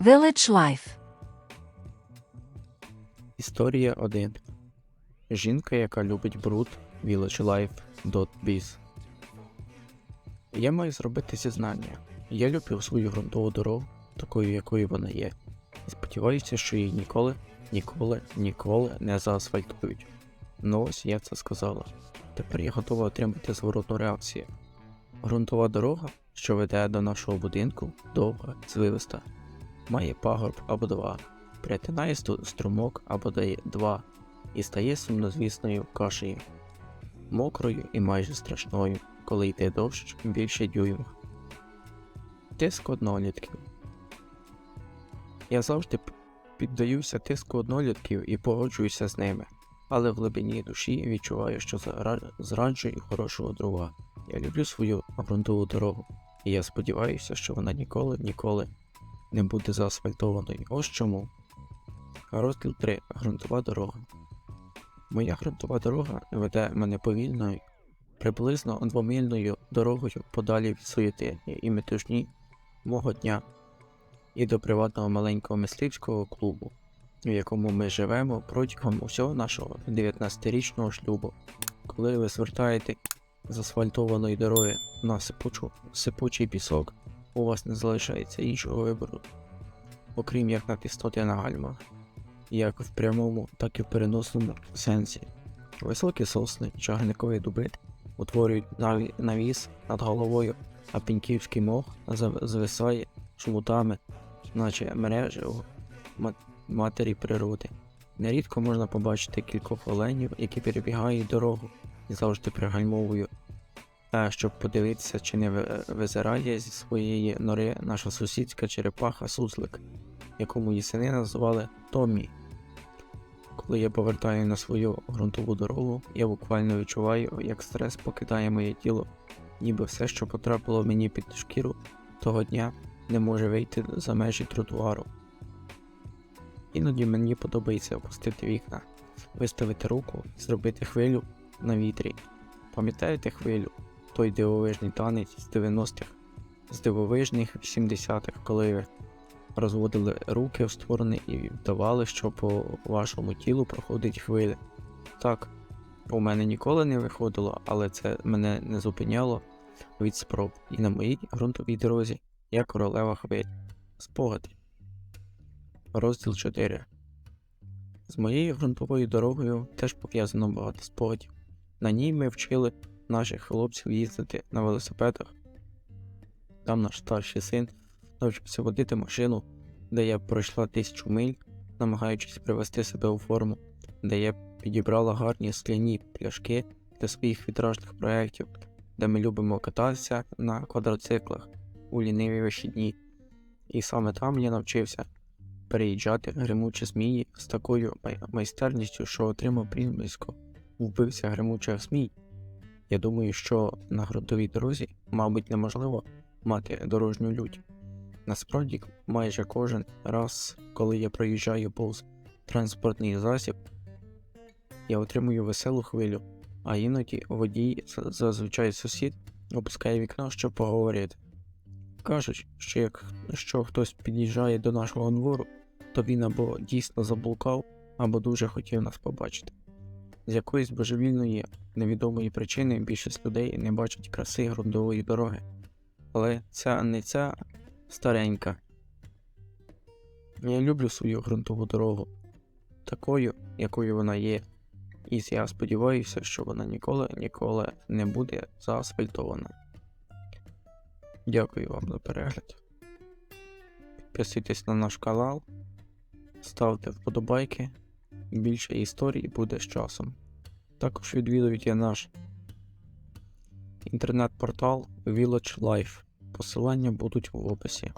Village Life. Історія 1. Жінка, яка любить бруд VillageLife.biz Я маю зробити зізнання. Я люблю свою ґрунтову дорогу, такою, якою вона є, і сподіваюся, що її ніколи, ніколи, ніколи не заасфальтують. Ну ось я це сказала. Тепер я готова отримати зворотну реакцію. Ґрунтова дорога, що веде до нашого будинку, довга, звивиста, має пагорб або два, перетинає струмок або дає два і стає сумнозвісною кашею, мокрою і майже страшною, коли йде дощ більше дюйма. Тиск однолітків. Я завжди піддаюся тиску однолітків і погоджуюся з ними, але в глибині душі відчуваю, що зраджую хорошого друга. Я люблю свою ґрунтову дорогу, і я сподіваюся, що вона ніколи, ніколи не буде заасфальтованою. Ось чому. Розділ 3. Грунтова дорога. Моя ґрунтова дорога веде мене повільною, приблизно двомильною дорогою подалі від суєти і метушні мого дня і до приватного маленького мисливського клубу, в якому ми живемо протягом усього нашого 19-річного шлюбу. Коли ви звертаєте з асфальтованої дороги на сипучу, сипучий пісок, у вас не залишається іншого вибору, окрім як натиснути на гальма, як в прямому, так і в переносному сенсі. Високі сосни, чагарникові дуби утворюють наві- навіс над головою, а пеньківський мох звисає шмутами, наче мережево ма- матері природи. Нерідко можна побачити кількох оленів, які перебігають дорогу і завжди пригальмовую, е, щоб подивитися, чи не визирає зі своєї нори наша сусідська черепаха Суслик, якому її сини називали Томмі. Коли я повертаю на свою ґрунтову дорогу, я буквально відчуваю, як стрес покидає моє тіло, ніби все, що потрапило мені під шкіру того дня, не може вийти за межі тротуару. Іноді мені подобається опустити вікна, виставити руку зробити хвилю на вітрі. Пам'ятаєте хвилю? Той дивовижний танець з 90-х, з дивовижних 80-х, коли розводили руки в сторони і вдавали, що по вашому тілу проходить хвиля. Так, у мене ніколи не виходило, але це мене не зупиняло від спроб. І на моїй ґрунтовій дорозі я королева хвиль. Спогади. Розділ 4. З моєю ґрунтовою дорогою теж пов'язано багато спогадів. На ній ми вчили наших хлопців їздити на велосипедах. Там наш старший син навчився водити машину, де я пройшла тисячу миль, намагаючись привести себе у форму, де я підібрала гарні скляні пляшки для своїх вітражних проєктів, де ми любимо кататися на квадроциклах у ліниві вихідні. І саме там я навчився переїжджати гримучі змії з такою май- майстерністю, що отримав прізвисько вбився гримучих змій. Я думаю, що на ґрунтовій дорозі, мабуть, неможливо мати дорожню лють. Насправді, майже кожен раз, коли я проїжджаю повз транспортний засіб, я отримую веселу хвилю, а іноді водій, зазвичай сусід, опускає вікно, щоб поговорити. Кажуть, що якщо хтось під'їжджає до нашого двору, то він або дійсно заблукав, або дуже хотів нас побачити. З якоїсь божевільної невідомої причини більшість людей не бачать краси ґрунтової дороги. Але ця не ця старенька. Я люблю свою ґрунтову дорогу, такою, якою вона є, і я сподіваюся, що вона ніколи ніколи не буде заасфальтована. Дякую вам за перегляд. Підписуйтесь на наш канал, ставте вподобайки. Більше історій буде з часом. Також відвідуйте наш інтернет-портал Village Life. Посилання будуть в описі.